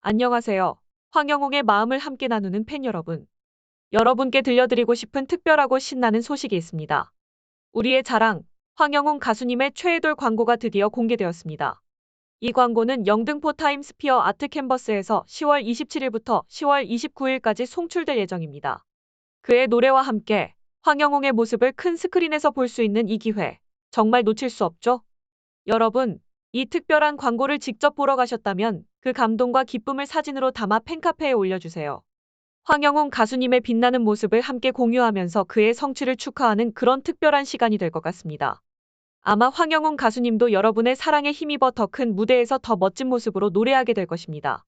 안녕하세요. 황영웅의 마음을 함께 나누는 팬 여러분. 여러분께 들려드리고 싶은 특별하고 신나는 소식이 있습니다. 우리의 자랑, 황영웅 가수님의 최애돌 광고가 드디어 공개되었습니다. 이 광고는 영등포 타임스피어 아트 캔버스에서 10월 27일부터 10월 29일까지 송출될 예정입니다. 그의 노래와 함께 황영웅의 모습을 큰 스크린에서 볼 수 있는 이 기회, 정말 놓칠 수 없죠? 여러분, 이 특별한 광고를 직접 보러 가셨다면 그 감동과 기쁨을 사진으로 담아 팬카페에 올려주세요. 황영웅 가수님의 빛나는 모습을 함께 공유하면서 그의 성취를 축하하는 그런 특별한 시간이 될 것 같습니다. 아마 황영웅 가수님도 여러분의 사랑에 힘입어 더 큰 무대에서 더 멋진 모습으로 노래하게 될 것입니다.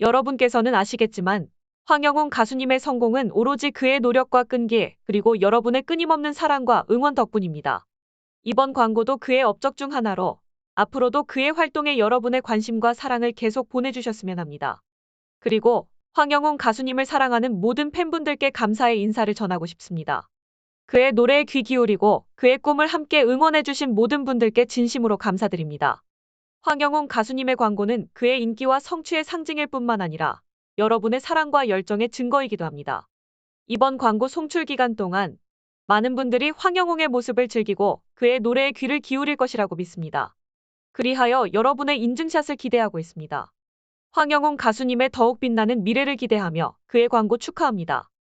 여러분께서는 아시겠지만 황영웅 가수님의 성공은 오로지 그의 노력과 끈기, 그리고 여러분의 끊임없는 사랑과 응원 덕분입니다. 이번 광고도 그의 업적 중 하나로 앞으로도 그의 활동에 여러분의 관심과 사랑을 계속 보내주셨으면 합니다. 그리고 황영웅 가수님을 사랑하는 모든 팬분들께 감사의 인사를 전하고 싶습니다. 그의 노래에 귀 기울이고 그의 꿈을 함께 응원해주신 모든 분들께 진심으로 감사드립니다. 황영웅 가수님의 광고는 그의 인기와 성취의 상징일 뿐만 아니라 여러분의 사랑과 열정의 증거이기도 합니다. 이번 광고 송출 기간 동안 많은 분들이 황영웅의 모습을 즐기고 그의 노래에 귀를 기울일 것이라고 믿습니다. 그리하여 여러분의 인증샷을 기대하고 있습니다. 황영웅 가수님의 더욱 빛나는 미래를 기대하며 그의 광고 축하합니다.